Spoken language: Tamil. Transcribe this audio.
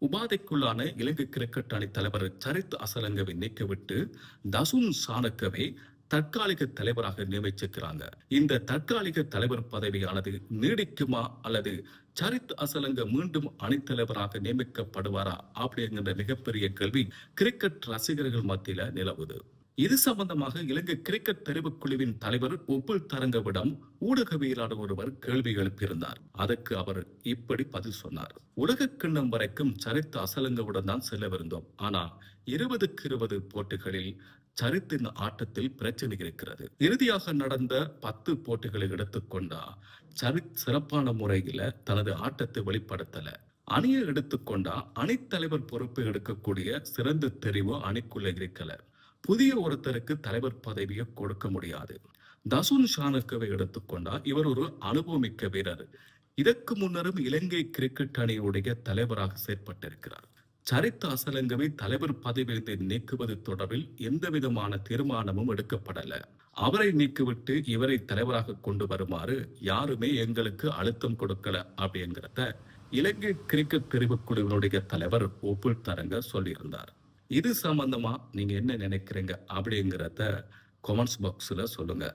உபாதைக்குள்ளான இலங்கை கிரிக்கெட் அணி தலைவர் சரித் அசலங்கவை நீக்கிவிட்டு தசுன் சாணக்கவை தற்காலிக தலைவராக நியமிச்சிருக்கிறாங்க. இந்த தற்காலிக தலைவர் பதவியானது நீடிக்குமா அல்லது சரித் அசலங்க மீண்டும் அணித்தலைவராக நியமிக்கப்படுவாரா அப்படிங்கிற மிகப்பெரிய கேள்வி கிரிக்கெட் ரசிகர்கள் மத்தியில நிலவுது. இது சம்பந்தமாக இலங்கை கிரிக்கெட் தெரிவுக்குழுவின் தலைவர் உப்புல் தரங்கவிடம் ஊடகவியலாளர் ஒருவர் கேள்வி எழுப்பியிருந்தார். அதற்கு அவர் இப்படி பதில் சொன்னார். உலக கிண்ணம் வரைக்கும் சரித்த அசலங்கவுடன் தான் செல்லவிருந்தோம். ஆனால் இருபதுக்கு இருபது போட்டிகளில் சரித்தின் ஆட்டத்தில் பிரச்சனை இருக்கிறது. இறுதியாக நடந்த பத்து போட்டிகளை எடுத்துக்கொண்டா சரித் சிறப்பான முறையில தனது ஆட்டத்தை வெளிப்படுத்தல. அணியை எடுத்துக்கொண்டா அணித்தலைவர் பொறுப்பை எடுக்கக்கூடிய சிறந்த தெரிவு அணிக்குள்ள இருக்கல. புதிய ஒருத்தருக்கு தலைவர் பதவியை கொடுக்க முடியாது. தசுன் ஷானுக்கவை எடுத்துக்கொண்டால் இவர் ஒரு அனுபவமிக்க வீரர். இதற்கு முன்னரும் இலங்கை கிரிக்கெட் அணியுடைய தலைவராக செயற்பட்டிருக்கிறார். சரித்த அசலங்கவை தலைவர் பதவியிலிருந்து நீக்குவது தொடர்பில் எந்த விதமான தீர்மானமும் எடுக்கப்படல. அவரை நீக்கிவிட்டு இவரை தலைவராக கொண்டு வருமாறு யாருமே எங்களுக்கு அழுத்தம் கொடுக்கல அப்படிங்கிறத இலங்கை கிரிக்கெட் தெரிவுக்குழுவினுடைய தலைவர் ஒப்புள் தரங்க சொல்லியிருந்தார். இது சம்பந்தமா நீங்க என்ன நினைக்கிறீங்க அப்படிங்கிறத கமெண்ட்ஸ் பாக்ஸில் சொல்லுங்க.